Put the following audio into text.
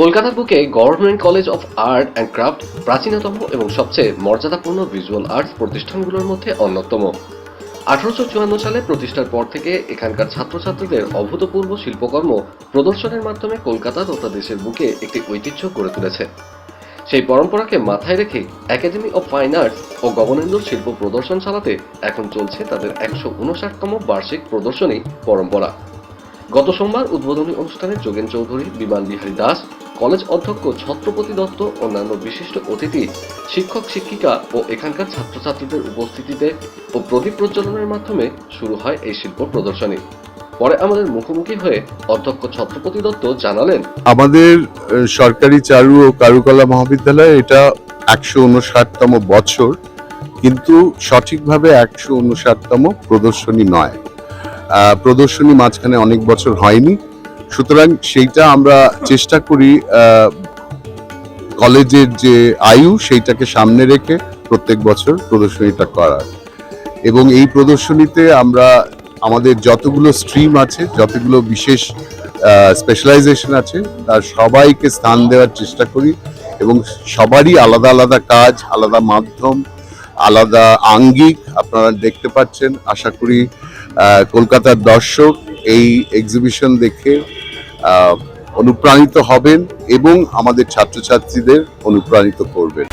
কলকাতার বুকে government college of art and craft প্রাচীনতম এবং সবচেয়ে মর্যাদাপূর্ণ ভিজুয়াল আর্টস প্রতিষ্ঠানগুলোর মধ্যে অন্যতম। আঠারোশো চুয়ান্ন সালে প্রতিষ্ঠার পর থেকে এখানকার ছাত্রছাত্রীদের অভূতপূর্ব শিল্পকর্ম প্রদর্শনের মাধ্যমে কলকাতা তথা দেশের বুকে একটি ঐতিহ্য গড়ে তুলেছে। সেই পরম্পরাকে মাথায় রেখে একাডেমি অফ ফাইন আর্টস ও গগনেন্দ্র শিল্প প্রদর্শন চালাতে এখন চলছে তাদের একশো উনষাটতম বার্ষিক প্রদর্শনী পরম্পরা। গত সোমবার উদ্বোধনী অনুষ্ঠানে যোগেন চৌধুরী বিমান বিহারী দাস কলেজ অধ্যক্ষ ছত্রপতি দত্ত, অন্যান্য বিশিষ্ট অতিথি, শিক্ষক, শিক্ষিকা ও এখানকার ছাত্রছাত্রীদের উপস্থিতিতে ও প্রদীপ প্রজ্বলনের মাধ্যমে শুরু হয় এই শিল্প প্রদর্শনী। পরে আমাদের মুখোমুখি হয়ে অধ্যক্ষ ছত্রপতি দত্ত জানালেন, আমাদের সরকারি চারু ও কারুকলা মহাবিদ্যালয় এটা একশো উনষাটতম বছর কিন্তু সঠিকভাবে একশো উনষাটতম প্রদর্শনী নয়। প্রদর্শনী মাঝখানে অনেক বছর হয়নি। সুতরাং সেইটা আমরা চেষ্টা করি কলেজের যে আয়ু, সেইটাকে সামনে রেখে প্রত্যেক বছর প্রদর্শনীটা করার। এবং এই প্রদর্শনীতে আমরা আমাদের যতগুলো স্ট্রিম আছে, যতগুলো বিশেষ স্পেশালাইজেশন আছে, তার সবাইকে স্থান দেওয়ার চেষ্টা করি এবং সবারই আলাদা আলাদা কাজ, আলাদা মাধ্যম আলাদা আঙ্গিক আপনারা দেখতে পাচ্ছেন। আশা করি কলকাতার দর্শক এই এক্সিবিশন দেখে অনুপ্রাণিত হবেন এবং আমাদের ছাত্রছাত্রীদের অনুপ্রাণিত করবেন।